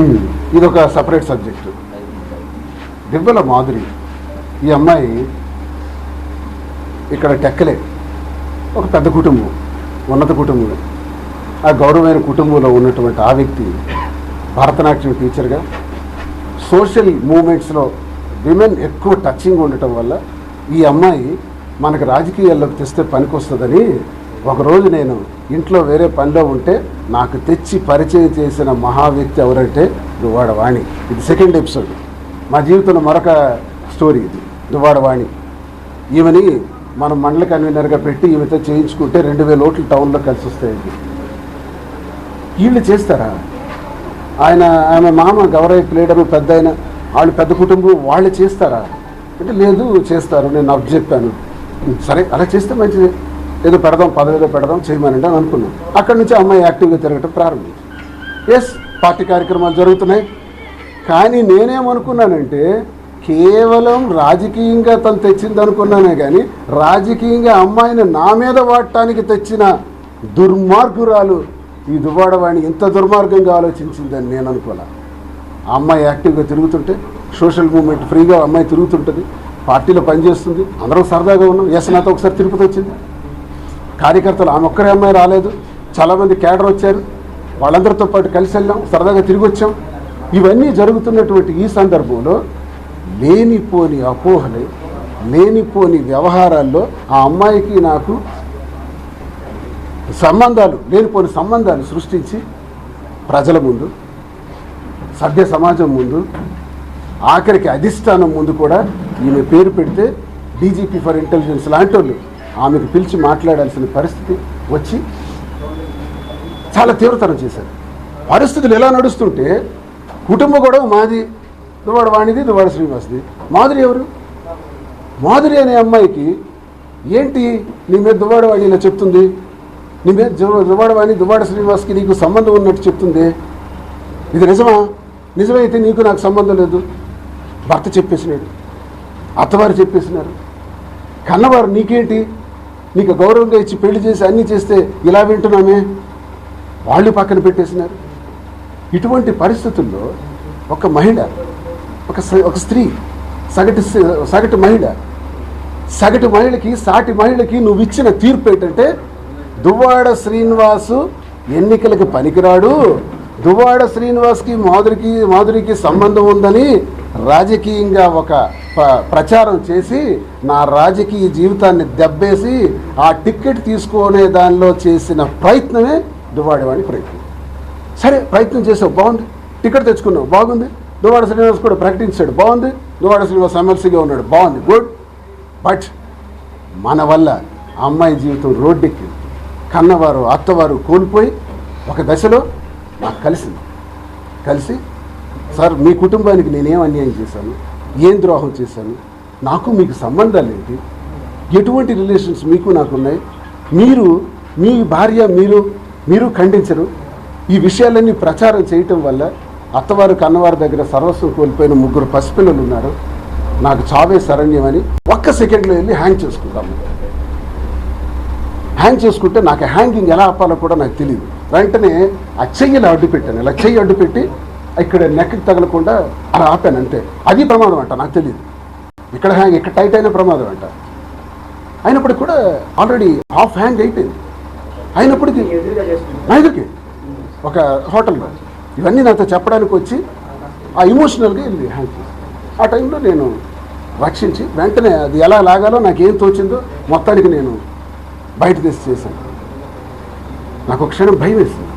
ఇది ఒక separate subject Divvala Madhuri. ఈ అమ్మాయి ఇక్కడ టెక్కలే. ఒక పెద్ద కుటుంబం ఉన్నత కుటుంబం ఆ గౌరవమైన కుటుంబంలో ఉన్నటువంటి ఆ వ్యక్తి భరతనాట్యం టీచర్గా సోషల్ మూమెంట్స్లో విమెన్ ఎక్కువ టచింగ్ ఉండటం వల్ల ఈ అమ్మాయి మనకు రాజకీయాల్లోకి తెస్తే పనికొస్తుందని ఒకరోజు నేను ఇంట్లో వేరే పనిలో ఉంటే నాకు తెచ్చి పరిచయం చేసిన మహా వ్యక్తి ఎవరంటే దువ్వాడ వాణి ఇది సెకండ్ ఎపిసోడ్ మా జీవితంలో మరొక స్టోరీ ఇది. దువ్వాడ వాణి ఈమెని మనం మండల కన్వీనర్గా పెట్టి ఈమెతో చేయించుకుంటే రెండు వేల ఓట్లు టౌన్లో కలిసి వస్తాయండి. వీళ్ళు చేస్తారా? ఆయన ఆమె మామ గౌరవ లీడరు పెద్ద ఆయన వాళ్ళు పెద్ద కుటుంబం వాళ్ళు చేస్తారా? అంటే లేదు చేస్తారు. నేను అప్ చెప్పాను. సరే అలా చేస్తే మంచిది. ఏదో పెడదాం పదవిలో పెడదాం చేయమనండి అని అనుకున్నాం. అక్కడి నుంచి అమ్మాయి యాక్టివ్గా తిరగటం ప్రారంభించింది ఎస్ పార్టీ కార్యక్రమాలు జరుగుతున్నాయి. కానీ నేనేమనుకున్నానంటే కేవలం రాజకీయంగా తను తెచ్చింది అనుకున్నానే కానీ రాజకీయంగా అమ్మాయిని నా మీద వాడటానికి తెచ్చిన దుర్మార్గురాలు ఈ దువ్వాడవాణి ఇంత దుర్మార్గంగా ఆలోచించిందని నేను అనుకోలే. అమ్మాయి యాక్టివ్గా తిరుగుతుంటే సోషల్ మూమెంట్ ఫ్రీగా అమ్మాయి తిరుగుతుంటుంది పార్టీలో పనిచేస్తుంది అందరం సరదాగా ఉన్నాం. ఎస్ నాతో ఒకసారి తిరుపతి వచ్చింది. కార్యకర్తలు ఆమె ఒక్కరే అమ్మాయి రాలేదు. చాలామంది క్యాడర్ వచ్చారు. వాళ్ళందరితో పాటు కలిసి వెళ్ళాం సరదాగా తిరిగి వచ్చాం. ఇవన్నీ జరుగుతున్నటువంటి ఈ సందర్భంలో లేనిపోని అపోహలు లేనిపోని వ్యవహారాల్లో ఆ అమ్మాయికి నాకు సంబంధాలు లేనిపోని సంబంధాలు సృష్టించి ప్రజల ముందు సభ్య సమాజం ముందు ఆఖరికి అధిష్టానం ముందు కూడా ఈమె పేరు పెడితే డీజీపీ ఫర్ ఇంటెలిజెన్స్ లాంటి వాళ్ళు ఆమెకు పిలిచి మాట్లాడాల్సిన పరిస్థితి వచ్చి చాలా తీవ్రతరం చేశారు. పరిస్థితులు ఎలా నడుస్తుంటే కుటుంబ గొడవ మాది దువాడ వాణిది దువాడ శ్రీనివాస్ది. మాధురి ఎవరు? మాధురి అనే అమ్మాయికి ఏంటి నీ మీద దువ్వాడ వాణి ఇలా చెప్తుంది? నీ మీద దువ్వ- వాణి దువ్వాడ శ్రీనివాస్కి నీకు సంబంధం ఉన్నట్టు చెప్తుంది? ఇది నిజమా? నిజమైతే నీకు నాకు సంబంధం లేదు. భర్త చెప్పేసినాడు. అత్తవారు చెప్పేసినారు. కన్నవారు నీకేంటి? నీకు గౌరవంగా ఇచ్చి పెళ్ళి చేసి అన్నీ చేస్తే ఇలా వింటున్నామే? వాళ్ళు పక్కన పెట్టేసినారు. ఇటువంటి పరిస్థితుల్లో ఒక మహిళ ఒక ఒక స్త్రీ సగటు సగటు మహిళ సగటు మహిళకి సాటి మహిళకి నువ్వు ఇచ్చిన తీర్పు ఏంటంటే దువ్వాడ శ్రీనివాసు ఎన్నికలకు పనికిరాడు. దువ్వాడ శ్రీనివాస్కి మాధురికి మాధురికి సంబంధం ఉందని రాజకీయంగా ఒక ప- ప్రచారం చేసి నా రాజకీయ జీవితాన్ని దెబ్బేసి ఆ టిక్కెట్ తీసుకునే దానిలో చేసిన ప్రయత్నమే దువ్వాడవాడి ప్రయత్నం. సరే ప్రయత్నం చేసావు బాగుంది. టికెట్ తెచ్చుకున్నావు బాగుంది. దువాడ శ్రీనివాస్ కూడా ప్రకటించాడు బాగుంది. దువాడ శ్రీనివాస్ ఎమ్మెల్సీగా ఉన్నాడు బాగుంది గుడ్. బట్ మన వల్ల అమ్మాయి జీవితం రోడ్డెక్కి కన్నవారు అత్తవారు కోల్పోయి ఒక దశలో నాకు కలిసింది. కలిసి సార్ మీ కుటుంబానికి నేనేం అన్యాయం చేశాను? ఏం ద్రోహం చేశాను? నాకు మీకు సంబంధాలు ఏంటి? ఎటువంటి రిలేషన్స్ మీకు నాకు ఉన్నాయి మీరు మీ భార్య మీరు మీరు ఖండించరు? ఈ విషయాలన్నీ ప్రచారం చేయటం వల్ల అత్తవారు కన్నవారి దగ్గర సర్వస్వం కోల్పోయిన ముగ్గురు పసిపిల్లలు ఉన్నారు. నాకు చావే శరణ్యమని ఒక్క సెకండ్లో వెళ్ళి హ్యాంగ్ చేసుకుంటాము. హ్యాంగ్ చేసుకుంటే నాకు హ్యాంగింగ్ ఎలా ఆపాలో కూడా నాకు తెలియదు వెంటనే ఆ చెయ్యిలో అడ్డు పెట్టాను ఇలా చెయ్యి అడ్డు పెట్టి ఇక్కడ నెక్కి తగలకుండా అలా ఆపాను అంతే. అది ప్రమాదం అంట నాకు తెలియదు ఇక్కడ హ్యాంగ్ ఇక్కడ టైట్ అయిన ప్రమాదం అంట. అయినప్పటికీ కూడా ఆల్రెడీ హాఫ్ హ్యాంగ్ అయిపోయింది. అయినప్పటికీ ఎదురుగా చేస్తుంది నా ఎదురుకి? ఒక హోటల్లో ఇవన్నీ నాతో చెప్పడానికి వచ్చి ఆ ఇమోషనల్గా వెళ్ళి హ్యాంగ్ ఆ టైంలో నేను రక్షించి వెంటనే అది ఎలా లాగాలో నాకు ఏం తోచిందో మొత్తానికి నేను బయట తీసి చేశాను. నాకు ఒక క్షణం భయం వేసింది